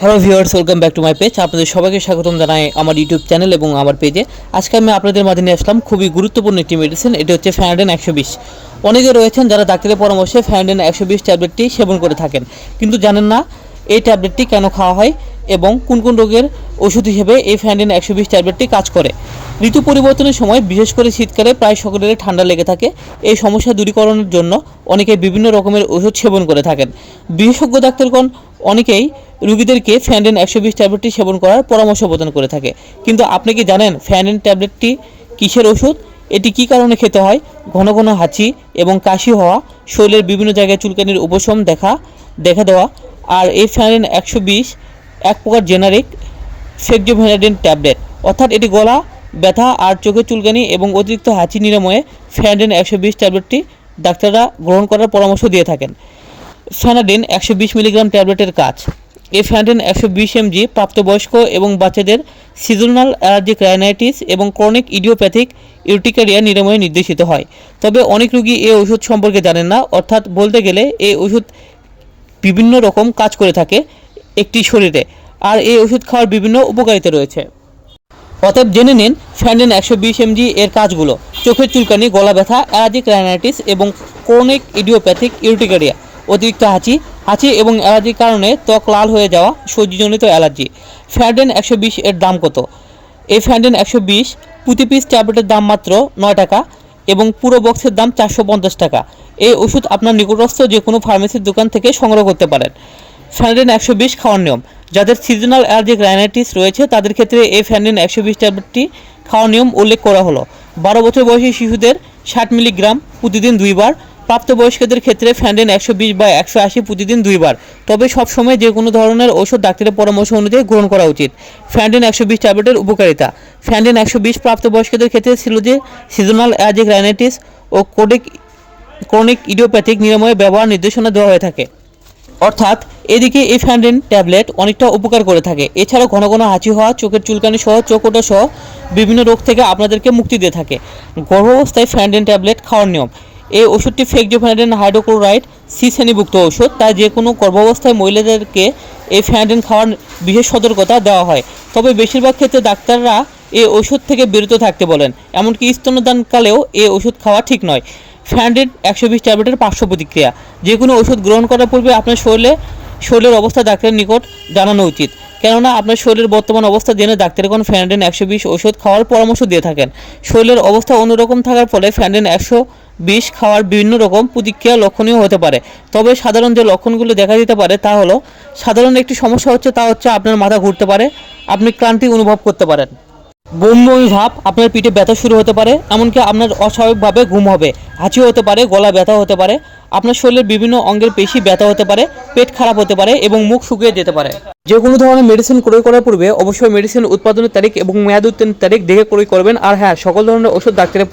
Hello viewers welcome back to my page আপনাদের সবাইকে স্বাগতম জানাই আমার ইউটিউব চ্যানেল এবং আমার পেজে আজকে আমি আপনাদের মাঝে নিয়ে আসলাম খুবই গুরুত্বপূর্ণ একটি মেডিসিন এটি হচ্ছে ফ্যান্ডেন একশো বিশ। অনেকে রয়েছেন যারা ডাক্তারের পরামর্শে ফ্যান্ডেন একশো বিশ ট্যাবলেটটি সেবন করে থাকেন। কিন্তু জানেন না এই ট্যাবলেটটি কেন খাওয়া হয় এবং কোন কোন রোগের ওষুধ হিসেবে এই ফ্যান্ডেন একশো বিশ ট্যাবলেটটি কাজ করে। ঋতু পরিবর্তনের সময়, বিশেষ করে শীতকালে প্রায় সকলেরই ঠান্ডা লেগে থাকে। এই সমস্যা দূরীকরণের জন্য অনেকে বিভিন্ন রকমের ওষুধ সেবন করে থাকেন। বিশেষজ্ঞ ডাক্তারগণ অনেকেই রুগীদেরকে ফ্যান্ডেন একশো বিশ ট্যাবলেটটি সেবন করার পরামর্শ প্রদান করে থাকে। কিন্তু আপনি কি জানেন ফ্যান্ডেন ট্যাবলেটটি কিসের ওষুধ? এটি কী কারণে খেতে হয়? ঘন ঘন হাঁচি এবং কাশি হওয়া, শরীরের বিভিন্ন জায়গায় চুলকানির উপশম দেখা দেখা দেওয়া, আর এই ফ্যান্ডেন একশো বিশ এক প্রকার জেনারিক ফেকজোভেনাডিন ট্যাবলেট। অর্থাৎ এটি গলা, ব্যথা আর চোখের চুলকানি এবং অতিরিক্ত হাঁচি নিরাময়ে ফ্যান্ডেন একশো বিশ ট্যাবলেটটি ডাক্তাররা গ্রহণ করার পরামর্শ দিয়ে থাকেন। ফ্যানাডিন একশো বিশ মিলিগ্রাম ট্যাবলেটের কাজ। এই ফ্যানাডিন একশো বিশ এমজি প্রাপ্তবয়স্ক এবং বাচ্চাদের সিজনাল অ্যালার্জিক রাইনাইটিস এবং ক্রনিক ইডিওপ্যাথিক ইউটিকারিয়া নিরাময়ে নির্দেশিত হয়। তবে অনেক রোগী এই ওষুধ সম্পর্কে জানেন না, অর্থাৎ বলতে গেলে এই ওষুধ বিভিন্ন রকম কাজ করে থাকে একটি শরীরে, আর এই ওষুধ খাওয়ার বিভিন্ন উপকারিতা রয়েছে। অতএব জেনে নিন ফ্যান্ডেন একশো বিশ এমজি এর কাজগুলো। চোখের চুলকানি, গলা ব্যথা অ্যালার্জিক রাইনাইটিস এবং ক্রনিক ইডিওপ্যাথিক ইউটিকারিয়া অতিরিক্ত হাঁচি হাঁচি এবং অ্যালার্জির কারণে ত্বক লাল হয়ে যাওয়া সর্দিজনিত অ্যালার্জি। ফ্যান্ডেন একশো বিশ এর দাম কত? এই ফ্যান্ডেন একশো বিশ, প্রতি পিস ট্যাবলেটের দাম মাত্র নয় টাকা এবং পুরো বক্সের দাম চারশো পঞ্চাশ টাকা। এই ওষুধ আপনার নিকটস্থ যে কোনো ফার্মেসির দোকান থেকে সংগ্রহ করতে পারেন। ফ্যান্ডেন একশো বিশ খাওয়ার নিয়ম। যাদের সিজনাল অ্যালার্জিক রাইনাইটিস রয়েছে, তাদের ক্ষেত্রে এই ফ্যান্ডেন একশো বিশ ট্যাবলেটটি খাওয়ার নিয়ম উল্লেখ করা হলো। বারো বছর বয়সী শিশুদের ষাট মিলিগ্রাম প্রতিদিন দুইবার প্রাপ্তবয়স্কদের ক্ষেত্রে ফ্যান্ডেন একশো বিশ বা একশো আশি প্রতিদিন দুইবার। তবে সবসময় যে কোনো ধরনের ওষুধ ডাক্তারের পরামর্শ অনুযায়ী গ্রহণ করা উচিত। ফ্যান্ডেন একশো বিশ ট্যাবলেটের উপকারিতা। ফ্যান্ডেন একশো বিশ প্রাপ্তবয়স্কদের ক্ষেত্রে ছিল যে, সিজনাল অ্যাজিক রাইনাইটিস ও কোডিক ক্রনিক ইডিওপ্যাথিক নিরাময়ে ব্যবহার নির্দেশনা দেওয়া হয়ে থাকে। অর্থাৎ, এদিকে এই ফ্যান্ডেন ট্যাবলেট অনেকটা উপকার করে থাকে। এছাড়া ঘন ঘন হাঁচি হওয়া, চোখের চুলকানি সহ, চোখ ওঠা সহ বিভিন্ন রোগ থেকে আপনাদেরকে মুক্তি দিয়ে থাকে। গর্ভাবস্থায় ফ্যান্ডেন ট্যাবলেট খাওয়ার নিয়ম। এই ওষুধটি ফেকজোফ্যান্ডেন হাইড্রোক্লোরাইড সি শ্রেণীভুক্ত ওষুধ, তাই যে কোনো গর্ভাবস্থায় মহিলাদেরকে এই ফ্যান্ডেন খাওয়ার বিশেষ সতর্কতা দেওয়া হয়। তবে বেশিরভাগ ক্ষেত্রে ডাক্তাররা এই ওষুধ থেকে বিরত থাকতে বলেন, এমনকি স্তন্যদানকালেও এই ওষুধ খাওয়া ঠিক নয়। ফ্যান্ডেড একশো বিশ ট্যাবলেটের পার্শ্ব প্রতিক্রিয়া যে কোনো ওষুধ গ্রহণ করার পূর্বে আপনার শরীরে, শরীরের অবস্থা ডাক্তারের নিকট জানানো উচিত। কেননা, আপনার শরীরের বর্তমান অবস্থা জেনে ডাক্তারগণ ফ্যান্ডেন একশো বিশ ওষুধ খাওয়ার পরামর্শ দিয়ে থাকেন। শরীরের অবস্থা অন্যরকম থাকার ফলে ফ্যান্ডেন একশো বিষ খাওয়ার বিভিন্ন রকম প্রতিক্রিয়া লক্ষণীয় হতে পারে। তবে সাধারণ যে লক্ষণগুলো দেখা দিতে পারে তা হলো, সাধারণ একটি সমস্যা হচ্ছে তা হচ্ছে আপনার মাথা ঘুরতে পারে, আপনি ক্লান্তি অনুভব করতে পারেন। বমি ভাব আপনার পিঠে ব্যথা শুরু হতে পারে, এমনকি আপনার অস্বাভাবিকভাবে ঘুম হবে হাঁচি হতে পারে, গলা ব্যথা হতে পারে, আপনার শরীরের বিভিন্ন অঙ্গের পেশি ব্যথা হতে পারে, পেট খারাপ হতে পারে এবং মুখ শুকিয়ে যেতে পারে। যে কোনো ধরনের মেডিসিন ক্রয় করার পূর্বে অবশ্যই মেডিসিন উৎপাদনের তারিখ এবং মেয়াদ উত্তীর্ণের তারিখ দেখে ক্রয় করবেন। আর হ্যাঁ সকল ধরনের ওষুধ ডাক্তারের